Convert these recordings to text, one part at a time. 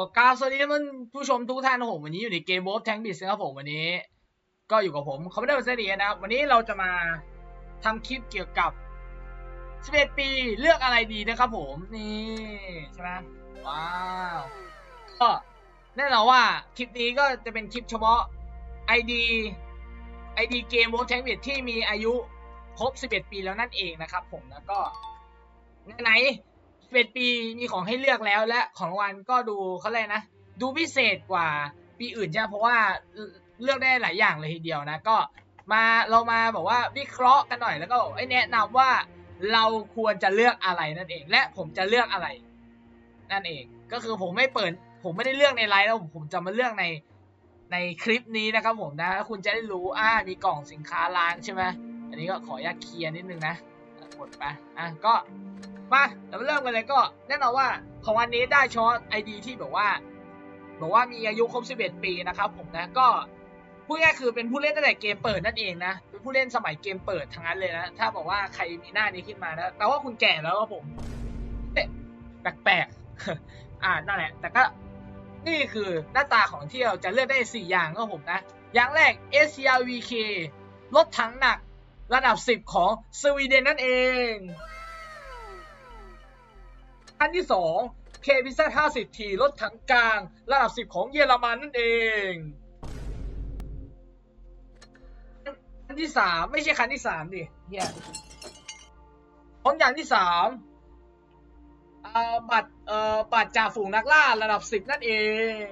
ก็กาสวัสดีท่านผู้ชมทุกท่านนะครับผมวันนี้อยู่ในเกม Wolf Tank Beast นะครับผมวันนี้ ก็อยู่กับผมเขาไม่ได้เป็นเสนีนะครับวันนี้เราจะมาทำคลิปเกี่ยวกับ11ปีเลือกอะไรดีนะครับผมนี่ใช่ไหมว้าวก็แน่นอนว่าคลิปนี้ก็จะเป็นคลิปเฉพาะ ID ID เกม Wolf Tank Beast ที่มีอายุครบ 11 ปีแล้วนั่นเองนะครับผมแล้วก็ไหน ๆ11ปีมีของให้เลือกแล้วและของรางวัลก็ดูเขาเลยนะ ดูพิเศษกว่าปีอื่นใช่เพราะว่าเลือกได้หลายอย่างเลยทีเดียวนะก็มาเรามาบอกว่าวิเคราะห์กันหน่อยแล้วก็แนะนำว่าเราควรจะเลือกอะไรนั่นเอง และผมจะเลือกอะไร นั่นเองก็คือผมไม่เปิด ผมไม่ได้เลือกในไลฟ์แล้วผมจะมาเลือกในในคลิปนี้นะครับผมนะ คุณจะได้รู้อ่ามีกล่องสินค้าล้างใช่ไหมอันนี้ก็ขออนุญาตเคลียร์นิดนึงนะกดไปอะก็ มาเรามาเริ่มกันเลยก็แน่นอนว่าของวันนี้ได้ช็อตไอดีที่แบบว่าบอกว่ามีอายุครบ 11 ปีนะครับผมนะก็พูดง่ายคือเป็นผู้เล่นตั้งแต่เกมเปิดนั่นเองนะเป็นผู้เล่นสมัยเกมเปิดทั้งนั้นเลยนะถ้าบอกว่าใครมีหน้านี้ขึ้นมานะแปลว่าคุณแก่แล้วครับผมแปลกๆอ่านั่นแหละ แต่ก็นี่คือหน้าตาของเที่เราจะเลือกได้ 4 อย่างครับผมนะ อย่างแรก SCRVK รถถังหนักระดับ 10 ของสวีเดนนั่นเอง อันที่สองเคพิซ่า50ทีรถถังกลางระดับ 10 ของเยอรมันนั่นเองอันที่สามไม่ใช่คันที่สามดิเฮียของอย่างที่สามบัตรเอ่อบัตรจ่าฝูงนักล่าระดับ 10 นั่นเอง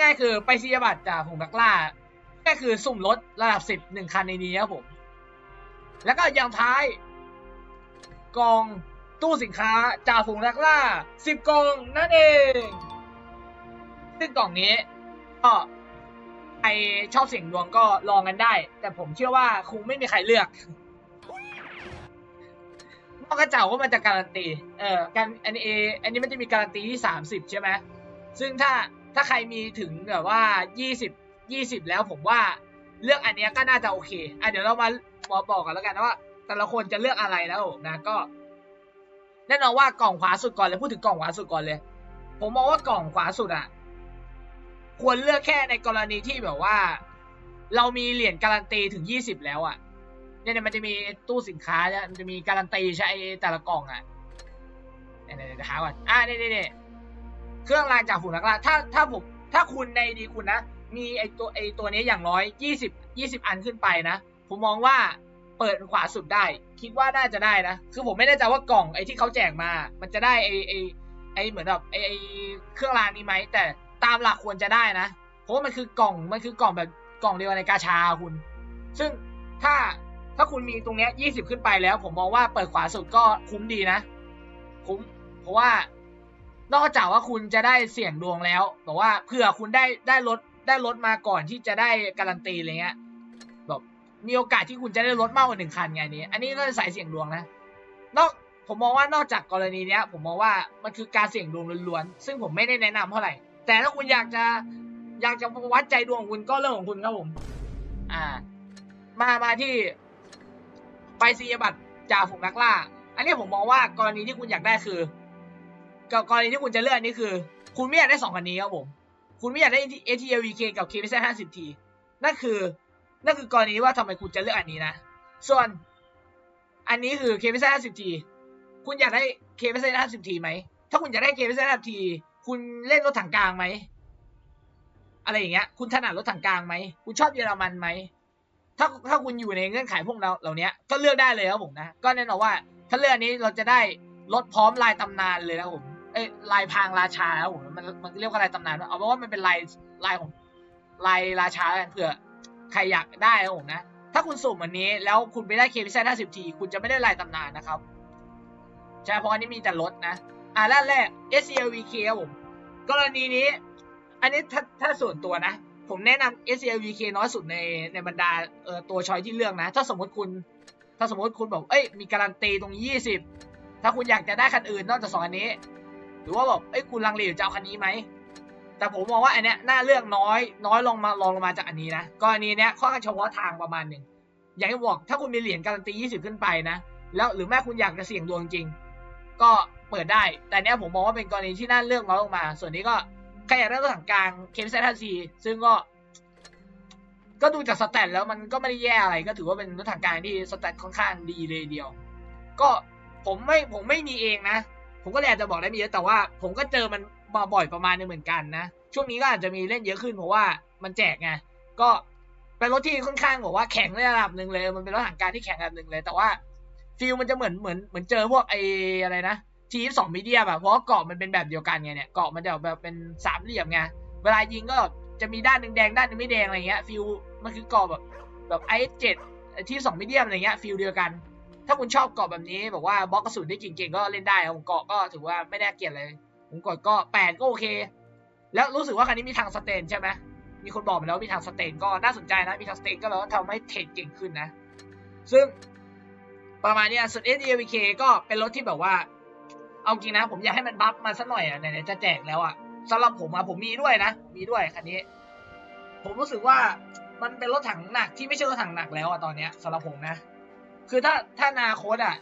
ง่ายคือไปซีบัตรจ่าฝูงนักล่าก็คือสุ่มรถระดับ 10หนึ่งคันในนี้ครับผม แล้วก็อย่างท้ายกอง ตู้สินค้าจ่าฝูงนักล่าสิบกล่องนั่นเอง ซึ่งกล่องนี้ก็ใครชอบเสียงดวงก็ลองกันได้ แต่ผมเชื่อว่าคงไม่มีใครเลือกนอกจากว่ามันจะการันตี เออการอันนี้อันนี้มันจะมีการันตีที่สามสิบใช่ไหมซึ่งถ้าถ้าใครมีถึงแบบว่ายี่สิบยี่สิบแล้วผมว่าเลือกอันนี้ก็น่าจะโอเค อะเดี๋ยวเรามาบอกบอกกันแล้วกันนะว่า แต่ละคนจะเลือกอะไรแล้วนะก็ แน่นอนว่ากล่องขวาสุดก่อนเลยพูดถึงกล่องขวาสุดก่อนเลย ผมมองว่ากล่องขวาสุดอะควรเลือกแค่ในกรณีที่แบบว่า เรามีเหรียญการันตีถึงยี่สิบแล้วอะเนี่ยมันจะมีตู้สินค้าเนี่ยมันจะมีการันตีใช่แต่ละกล่องอะเนี่ยเดี๋ยวหาก่อนอะเนี่ยเนี่ยเนี่ยเครื่องรางจากฝูงนักล่าถ้าถ้าผมถ้าคุณในดีคุณนะ มีไอตัวไอตัวนี้อย่างน้อยยี่สิบยี่สิบอันขึ้นไปนะ ผมมองว่า เปิดขวาสุดได้ คิดว่าน่าจะได้นะ คือผมไม่แน่ใจว่ากล่องไอ้ที่เขาแจกมา มันจะได้ไอ้ไอ้ไอ้เหมือนแบบไอไอเครื่องรางนี้ไหม แต่ตามหลักควรจะได้นะ เพราะมันคือกล่อง มันคือกล่องแบบกล่องเดียวในกาชาคุณ ซึ่งถ้าถ้าคุณมีตรงเนี้ยยี่สิบขึ้นไปแล้ว ผมมองว่าเปิดขวาสุดก็คุ้มดีนะ คุ้ม เพราะว่านอกจากว่าคุณจะได้เสี่ยงดวงแล้วบอกว่าเผื่อคุณได้ได้รถได้รถมาก่อนที่จะได้การันตีอะไรเงี้ย มีโอกาสที่คุณจะได้รถมากกว่าหนึ่งคันไงนี้ อันนี้ก็สายเสี่ยงดวงนะนอกผมมองว่านอกจากกรณีเนี้ย ผมมองว่ามันคือการเสี่ยงดวงล้วนๆซึ่งผมไม่ได้แนะนำเท่าไหร่ แต่ถ้าคุณอยากจะอยากจะวัดใจดวงของคุณก็เรื่องของคุณครับผม อ่า มามาที่ไปซียบัตรจ่าฝูงนักล่า อันนี้ผมมองว่ากรณีที่คุณอยากได้คือ กับกรณีที่คุณจะเลือกนนี้คือ คุณไม่อยากได้สองคันนี้ครับผม คุณไม่อยากได้ ATLVK กับ k p 5 0 t นั่นคือ นั่นคือกรณีว่าทำไมคุณจะเลือกอันนี้นะ ส่วนอันนี้คือ k p z 50 t คุณอยากได้ k p z 50 t ไหม ถ้าคุณอยากได้ k p z 50 t คุณเล่นรถถังกลางไหม อะไรอย่างเงี้ย คุณถนัดรถถังกลางไหม คุณชอบเยอรมันไหม ถ้าถ้าคุณอยู่ในเงื่อนไขพวกเราเหล่านี้ก็เลือกได้เลยครับผมนะ ก็แน่นอนว่า ถ้าเลือกอันนี้เราจะได้รถพร้อมลายตำนานเลยนะผมเอ้ยลายพางราชาครับผมมันมันเรียกว่าลายตำนาน เอาเป็นว่ามันเป็นลายลายของลายราชากันเผื่อ ใครอยากได้ครับผมนะ ถ้าคุณสุ่มอันนี้แล้วคุณไปได้เคพิเศษ50ทีคุณจะไม่ได้ลายตำนานนะครับใช่เพราะอันนี้มีแต่รถนะ อ่าด้านแรก SCLVK ครับผมกรณีนี้ อันนี้ถ้าถ้าส่วนตัวนะ ผมแนะนำ SCLVK น้อยสุดในในบรรดาเอ่อตัวชอยที่เลือกนะ ถ้าสมมติคุณ ถ้าสมมติคุณบอกเอ้ยมีการันตีตรง20ถ้าคุณอยากจะได้คันอื่นนอกจากสองอันนี้ หรือว่าแบบเอ้ยคุณลังเลอยู่จะเอาคันนี้ไหม แต่ผมมองว่าอันเนี้ยน่าเลือกน้อย น้อยลงมาลองลงมาจากอันนี้นะกรณีเนี้ยค่อข้างเฉพาะทางประมาณหนึ่งอย่างที่บอกถ้าคุณมีเหรียญการันตี 20 ขึ้นไปนะ แล้วหรือแม้คุณอยากจะเสี่ยงดวงจริง ก็เปิดได้ แต่เนี้ยผมมองว่าเป็นกรณีที่น่าเลือกน้อยลงมา ส่วนนี้ก็ใครอยากได้รถถังกลางเคมเซทัซีซึ่งก็ ก็ดูจากสแตทแล้วมันก็ไม่ได้แย่อะไร ก็ถือว่าเป็นรถถังกลางที่สแตทค่อนข้างดีเลยเดียว ก็ผมไม่ผมไม่มีเองนะ ผมก็เลยอาจจะบอกได้มีเยอะแต่ว่า ผมก็เจอมัน มาบ่อยประมาณนึงเหมือนกันนะ ช่วงนี้ก็อาจจะมีเล่นเยอะขึ้นเพราะว่ามันแจกไงก็เป็นรถที่ค่อนข้างบอกว่าแข็งในระดับหนึ่งเลย มันเป็นรถถังการที่แข็งระดับหนึ่งเลย แต่ว่าฟิลมันจะเหมือนเหมือนเหมือนเจอพวกไออะไรนะทีสองมีเดียแบบเพราะเกาะมันเป็นแบบเดียวกันไงเนี่ยเกาะมันจะแบบเป็นสามเหลี่ยมไงเวลายิงก็จะมีด้านหนึ่งแดงด้านหนึ่งไม่แดงอะไรเงี้ยฟิลมันคือเกาะแบบแบบไอเจ็ดที่สองมีเดียมอะไรเงี้ยฟิลเดียวกัน ถ้าคุณชอบเกาะแบบนี้บอกว่าบล็อกกระสุนได้เก่งๆก็เล่นได้ครับผมเกาะก็ถือว่าไม่ได้เกลียดเลย ผมกดก็แปดก็โอเค แล้วรู้สึกว่าคันนี้มีทางสเตนใช่ไหมมีคนบอกมาแล้วมีทางสเตนก็น่าสนใจนะ มีทางสเตนก็แปลว่าทำให้เทรดเก่งขึ้นนะ ซึ่งประมาณนี้ส่วน s อ v k ก็เป็นรถที่แบบว่า เอาจริงนะ ผมอยากให้มันบัฟมาสักหน่อยอะไหนๆจะแจกแล้วอะสำหรับผมอะผมมีด้วยนะ มีด้วยคันนี้ ผมรู้สึกว่ามันเป็นรถถังหนักที่ไม่ใช่รถถังหนักแล้วอะตอนเนี้ยสำหรับผมนะ คือถ้าถ้านาโคตอะ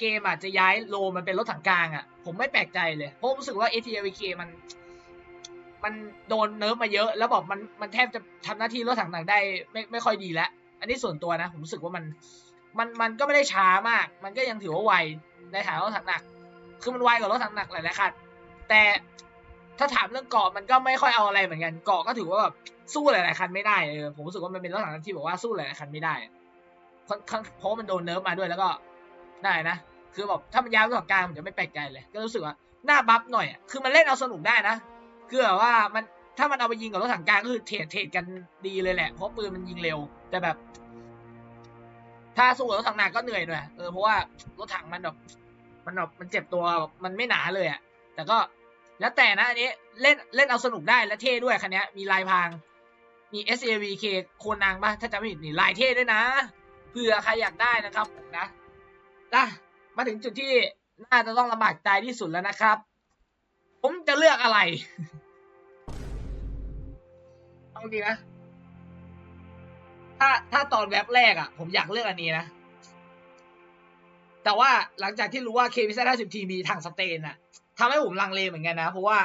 เกมอาจจะย้ายโลมันเป็นรถถังกลางอะ ผมไม่แปลกใจเลย เพราะผมรู้สึกว่า ATVK มัน มันโดนเนิร์ฟมาเยอะ แล้วบอกมันมันแทบจะทำหน้าที่รถถังหนักได้ ไม่ไม่ค่อยดีแล้วอันนี้ส่วนตัวนะ ผมรู้สึกว่ามัน มันมันก็ไม่ได้ช้ามาก มันก็ยังถือว่าไวในฐานะรถถังหนัก คือมันไวกว่ารถถังหนักหลายๆคันแต่ถ้าถามเรื่องเกาะมันก็ไม่ค่อยเอาอะไรเหมือนกัน เกาะก็ถือว่าแบบสู้หลายๆคันไม่ได้เออผมรู้สึกว่ามันเป็นรถถังที่บอกว่าสู้หลายๆคันไม่ได้อะค่อนข้างเพราะมันโดนเนิร์ฟมาด้วยแล้วก็ได้นะ คือแบบถ้ามันย้ายรถถังกลางผมจะไม่แปลกใจเลย ก็รู้สึกว่าหน้าบัฟหน่อยอะคือมันเล่นเอาสนุกได้นะคือแบบว่ามันถ้ามันเอาไปยิงกับรถถังกลางก็คือเทรดเทรดกันดีเลยแหละเพราะปืนมันยิงเร็ว แต่แบบ ถ้าสู้กับรถถังหนักก็เหนื่อยหน่อยเออเพราะว่ารถถังมันแบบมันแบบมันเจ็บตัวแบบมันไม่หนาเลยอะแต่ก็แล้วแต่นะอันนี้เล่นเล่นเอาสนุกได้และเท่ด้วยคันนี้มีลายพรางมี S A V K โคนนางป่ะถ้าจำไม่ผิดนี่ลายเท่ด้วยนะเผื่อใครอยากได้นะครับผมนะนะ มาถึงจุดที่น่าจะต้องลำบากใจที่สุดแล้วนะครับ ผมจะเลือกอะไรเอาจริงนะ ถ้าถ้าตอนแว็บแรกอะ ผมอยากเลือกอันนี้นะ แต่ว่าหลังจากที่รู้ว่า k v z 50 t มีทางสเตนอะทำให้ผมลังเลเหมือนกันนะ เพราะว่า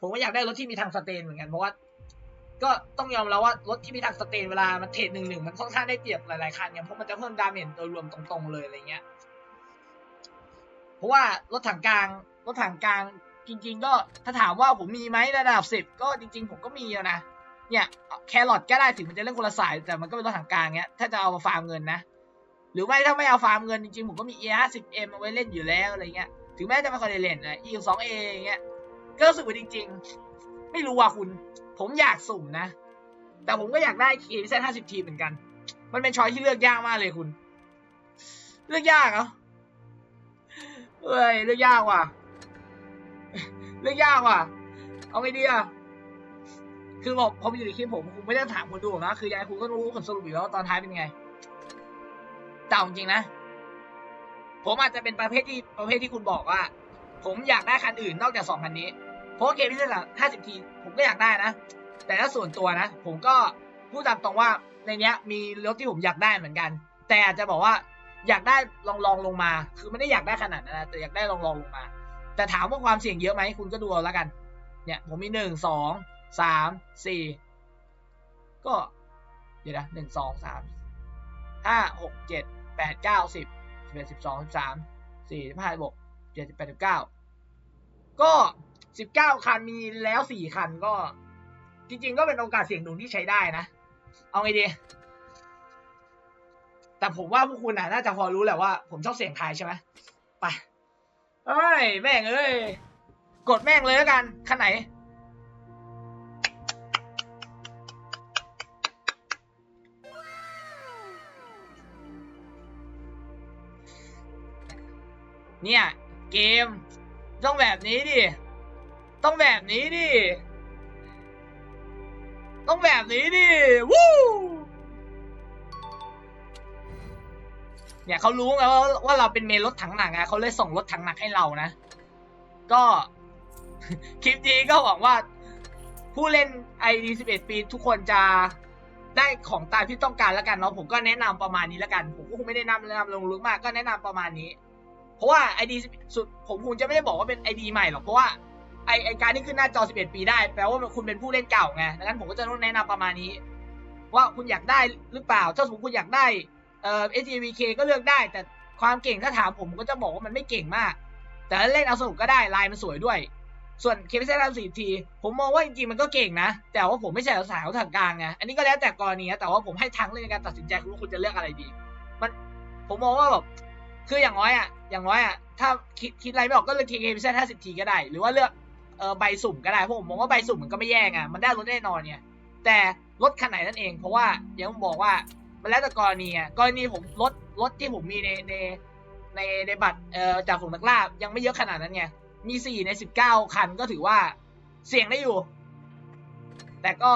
ผมก็อยากได้รถที่มีทางสเตนเหมือนกันเพราะว่าก็ต้องยอมแล้วว่ารถที่มีทางสเตนเวลามันเทรดหนึ่งหนึ่งมันค่อนข้างได้เปรียบหลายๆคันเนี่ยเพราะมันจะเพิ่มดาเมจโดยรวมตรงๆเลยอะไรเงี้ย เพราะว่ารถถังกลางรถถังกลางจริง ๆ ก็ถ้าถามว่าผมมีไหมระดับสิบก็จริง ๆ ผมก็มีอะนะเนี่ยแครอทก็ได้ถึงมันจะเล่นคนละสายแต่มันก็เป็นรถถังกลางเงี้ยถ้าจะเอามาฟาร์มเงินนะหรือไม่ถ้าไม่เอาฟาร์มเงินจริงๆผมก็มี e 5 0 m เอาไว้เล่นอยู่แล้วอะไรเงี้ยถึงแม้จะไม่ค่อยได้เล่นนะ e 2 a อย่างเงี้ยก็รู้สึกว่าจริง ๆ ไม่รู้ว่าคุณ ผมอยากสุ่มนะ แต่ผมก็อยากได้ k 5 0 t เหมือนกัน มันเป็นช้อยที่เลือกยากมากเลยคุณ เลือกยากเหรอ เอ้ยเลือกยากว่ะเลือกยากว่ะ เอาไงดีอะคือบอกพอไปอยู่ในคลิปผมผมไม่ได้ถามคนดูนะคือยายคุณก็รู้ผลสรุปอยู่แล้วตอนท้ายเป็นไงแต่าจริงๆนะ ผมอาจจะเป็นประเภทที่ประเภทที่คุณบอกว่า ผมอยากได้คันอื่นนอกจากสองคันนี้เพราะเกมที่เล่นละห้าสิบทีผมก็อยากได้นะแต่ถ้าส่วนตัวนะ ผมก็พูดตามตรงว่าในเนี้ย มีรถที่ผมอยากได้เหมือนกัน แต่อาจจะบอกว่า อยากได้ลองลองลงมา คือไม่ได้อยากได้ขนาดนั้นนะแต่อยากได้ลองลองลงมา แต่ถามว่าความเสี่ยงเยอะไหมคุณก็ดูเอาแล้วกัน เนี่ย ผมมีหนึ่งสองสามสี่ก็เดี๋ยวนะหนึ่งสองสามห้าหกเจ็ดแปดเก้าสิบสิบเอ็ดสิบสองสิบสามสี่สิบห้าสิบหกเจ็ดสิบแปดสิบเก้าก็สิบเก้าคันมีแล้วสี่คันก็ จริง ๆ ก็เป็นโอกาสเสี่ยงดวงที่ใช้ได้นะ เอาไงดี แต่ผมว่าพวกคุณน่ะน่าจะพอรู้แหละว่าผมชอบเสียงไทายใช่ไหมไปเอ้ยแม่งเอ้ยกดแม่งเลยแล้วกันคันไหน เนี่ย เกม ต้องแบบนี้ดิ ต้องแบบนี้ดิ ต้องแบบนี้ดิ วู้ เนี่ยเขารู้ไงว่าว่าเราเป็นเมนรถถังหนักไงเขาเลยส่งรถถังหนักให้เรานะ ก็คลิปนี้ก็หวังว่า ผู้เล่น ID 11 ปีทุกคนจะได้ของตามที่ต้องการแล้วกันเนาะผมก็แนะนำประมาณนี้แล้วกัน ผมก็คงไม่ได้นำแนะนำลงลึกมากก็แนะนำประมาณนี้ เพราะว่าไอดีสุดผมคงจะไม่ได้บอกว่าเป็นไอดีใหม่หรอกเพราะว่าไอไอการที่ขึ้นหน้าจอ 11 ปีได้ แปลว่าคุณเป็นผู้เล่นเก่าไงดังนั้นผมก็จะต้องแนะนำประมาณนี้ ว่าคุณอยากได้หรือเปล่าถ้าสมมติคุณอยากได้ เอ่อ SGVK ก็เลือกได้ แต่ความเก่งถ้าถามผมก็จะบอกว่ามันไม่เก่งมาก แต่เล่นเอาสนุกก็ได้ลายมันสวยด้วย ส่วนเคมิเซอร์สี่ทีผมมองว่าจริงๆมันก็เก่งนะ แต่ว่าผมไม่ใช่สายเขาทางกลางไงอันนี้ก็แล้วแต่กรณีนะแต่ว่าผมให้ทั้งเรื่องในการตัดสินใจคุณว่าคุณจะเลือกอะไรดี มันผมมองว่าแบบคืออย่างน้อยอะอย่างน้อยอะถ้าคิดคิดอะไรไม่ออกก็เลือกเคมิเซอร์ห้าสิบทีก็ได้ หรือว่าเลือกเออใบสุ่มก็ได้เพราะผมมองว่าใบสุ่มมันก็ไม่แย่ไงมันได้รถแน่นอนเนี่ยแต่รถคันไหนนั่นเอง เพราะว่าอย่างผมบอกว่า มันแล้วแต่กรณีอะกรณีผมรถรถที่ผมมีในในในในบัตรเอ่อจากฝูงนักล่ายังไม่เยอะขนาดนั้นไงมีสี่ในสิบเก้าคันก็ถือว่าเสี่ยงได้อยู่ แต่ก็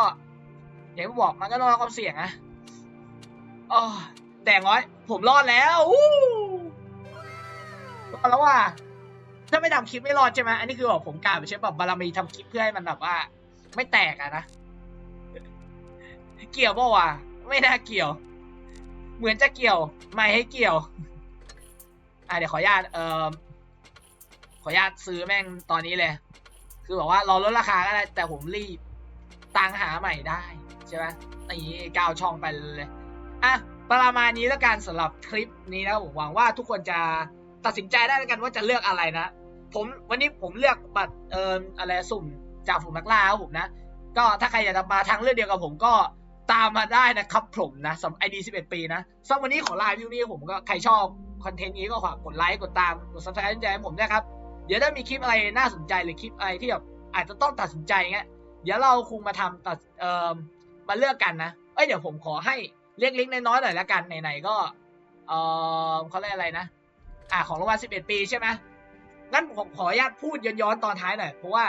อย่างที่บอกมันก็ต้องรับความเสี่ยงนะอ๋อแต่งน้อย ผมรอดแล้วรอดแล้วว่ะถ้าไม่ทำคลิปไม่รอดใช่ไหมอันนี้คือแบบผมกล่าวไปใช่แบบบารมีทำคลิปเพื่อให้มันแบบว่า ไม่แตกอะนะ เกี่ยวป่าวะไม่น่าเกี่ยว เหมือนจะเกี่ยว ไม่ให้เกี่ยว อะเดี๋ยวขออนุญาตเอ่อขออนุญาตซื้อแม่งตอนนี้เลย คือบอกว่ารอลดราคาก็ได้แต่ผมรีบตังหาใหม่ได้ใช่ไหมนี่ก้าวช่องไปเลยอะประมาณนี้แล้วกันสำหรับคลิปนี้นะผมหวังว่าทุกคนจะตัดสินใจได้แล้วกันว่าจะเลือกอะไรนะ ผมวันนี้ผมเลือกบัตรเอ่ออะไรสุ่มจากฝูงนักล่าครับผมนะ ก็ถ้าใครอยากจะมาทางเลือกเดียวกับผมก็ ตามมาได้นะครับผมนะสำหรับ ID 11 ปีนะสำหรับวันนี้ขอลาวิวนี้ผมก็ใครชอบคอนเทนต์นี้ก็ฝากกดไลค์กดตามกด subscribe ใจให้ผมด้ครับ เดี๋ยวถ้ามีคลิปอะไรน่าสนใจหรือคลิปอะไรที่แบบอาจจะต้องตัดสินใจเงี้ยเดี๋ยวเราคงมาทำตัดเอ่อมาเลือกกันนะเอ้ยเดี๋ยวผมขอให้เล็กๆน้อยๆหน่อยละกันไหนๆก็เออเขาเรียกอะไรนะ อ่าของรางวัล11 ปีใช่ไหมงั้นผมขออนุญาตพูดย้อนๆตอนท้ายหน่อยเพราะว่า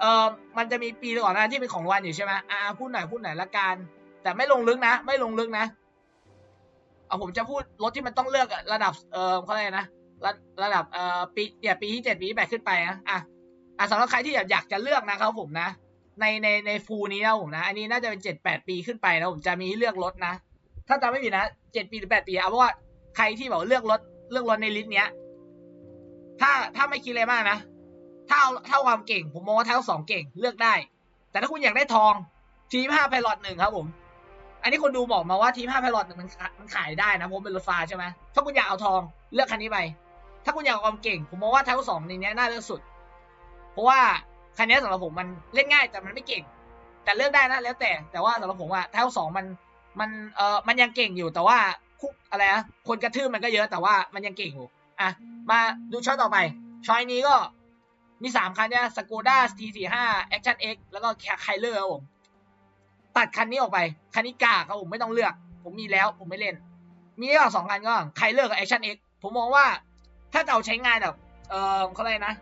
เออมันจะมีปีก่อนหน้าที่เป็นของวัลอยู่ใช่ไหมอ่าพูดหน่อยพูดหน่อยละกันแต่ไม่ลงลึกนะ ไม่ลงลึกนะเอาผมจะพูดรถที่มันต้องเลือกระดับเออเขาเรียกนะระระดับเอ่อปีเนี่ยปีที่เจ็ดปีที่แปดขึ้นไปนะอะอะสำหรับใครที่อยากอยากจะเลือกนะครับผมนะ ในในในฟูลนี้นะผมนะ อันนี้น่าจะเป็นเจ็ดแปดปีขึ้นไปนะผมจะมีให้เลือกรถนะ ถ้าจำไม่ผิดนะเจ็ดปีหรือแปดปีเอาเพราะว่าใครที่บอกเลือกรถเลือกรถในลิสต์เนี้ย ถ้าถ้าไม่คิดอะไรมากนะ ถ้าเอาเท่าความเก่ง ผมมองว่าเท่าสองเก่งเลือกได้ แต่ถ้าคุณอยากได้ทองทีมห้าไพลอตหนึ่งครับผม อันนี้คนดูบอกมาว่าทีมห้าไพลอตหนึ่งมันมันขายได้นะเพราะเป็นรถไฟฟ้าใช่ไหมถ้าคุณอยากเอาทองเลือกคันนี้ไปถ้าคุณอยากเอาความเก่ง ผมมองว่าทั้งสองในนี้น่าเลือกสุด เพราะว่าคันนี้สำหรับผมมันเล่นง่ายแต่มันไม่เก่ง แต่เลือกได้นะแล้วแต่แต่ว่าสำหรับผมว่าทั้งสองมันมันเออมันยังเก่งอยู่แต่ว่าคุกอะไรนะคนกระทืบมันก็เยอะแต่ว่ามันยังเก่งอยู่อะมาดูช้อยต่อไปช้อยนี้ก็ มีสามคันเนี่ยสกูด้า T45 Action X แล้วก็ไคเลอร์ครับผม ตัดคันนี้ออกไป คันนี้กากครับผมไม่ต้องเลือก ผมมีแล้วผมไม่เล่น มีแค่สองคันก็ไคเลอร์กับ Action X ผมมองว่าถ้าจะเอาใช้งานแบบ เออเขาเลยกนะ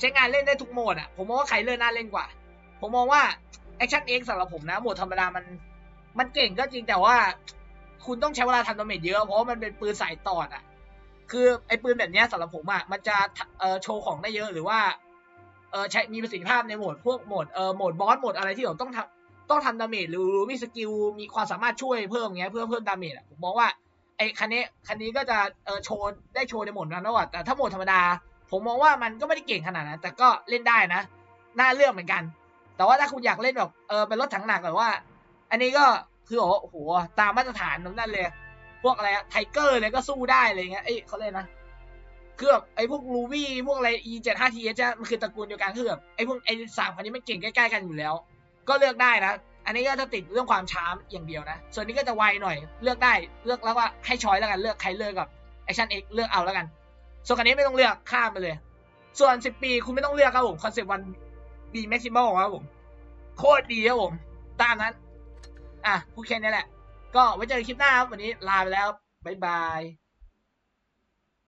ใช้งานเล่นได้ทุกโหมดอะ ผมมองว่าไคเลอร์น่าเล่นกว่า ผมมองว่า Action X สำหรับผมนะ โหมดธรรมดามันมันเก่งก็จริงแต่ว่าคุณต้องใช้เวลาทำดาเมจเยอะเพราะมันเป็นปืนสายตอดอะ คือไอ้ปืนแบบเนี้ยสำหรับผมอะมันจะเออโชว์ของได้เยอะหรือว่า เออใช้มีประสิทธิภาพในโหมดพวกโหมดเออโหมดบอสโหมดอะไรที่เราต้องทำต้องทำดาเมจหรือมีสกิลมีความสามารถช่วยเพิ่มเงี้ยเพื่อเพิ่มดาเมจอะผมมองว่าไอ้คันนี้คันนี้ก็จะเออโชว์ได้โชว์ในโหมดนั้นนะว่าแต่ถ้าโหมดธรรมดา ผมมองว่ามันก็ไม่ได้เก่งขนาดนั้นแต่ก็เล่นได้นะน่าเลือกเหมือนกัน แต่ว่าถ้าคุณอยากเล่นแบบเออเป็นรถถังหนักแบบว่า อันนี้ก็คือโอ้โหตามมาตรฐานนั่นเลย พวกอะไรไทเกอร์เลยก็สู้ได้อะไรเงี้ยเอ้ยเขาเล่นนะ คือแบบไอ้พวกลูวี่พวกอะไร e 7 5 t s มันคือตระกูลเดียวกันคือแบบไอ้พวกไอ้สามคันนี้มันเก่งใกล้ๆกันอยู่แล้ว ก็เลือกได้นะ อันนี้ก็จะติดเรื่องความช้าอย่างเดียวนะ ส่วนนี้ก็จะไวหน่อยเลือกได้เลือกแล้วว่าให้ช้อยแล้วกันเลือกใครเลือกกับ Action X เลือกเอาแล้วกัน ส่วนคันนี้ไม่ต้องเลือกข้ามไปเลย ส่วน 10 ปีคุณไม่ต้องเลือกครับผมคอนเซปต์วันบีแม็กซิมอลครับผมโคตรดีครับผมตามนั้น อะพูดแค่นี้แหละ ก็ไว้เจอกันคลิปหน้าครับวันนี้ลาไปแล้วบ๊ายบาย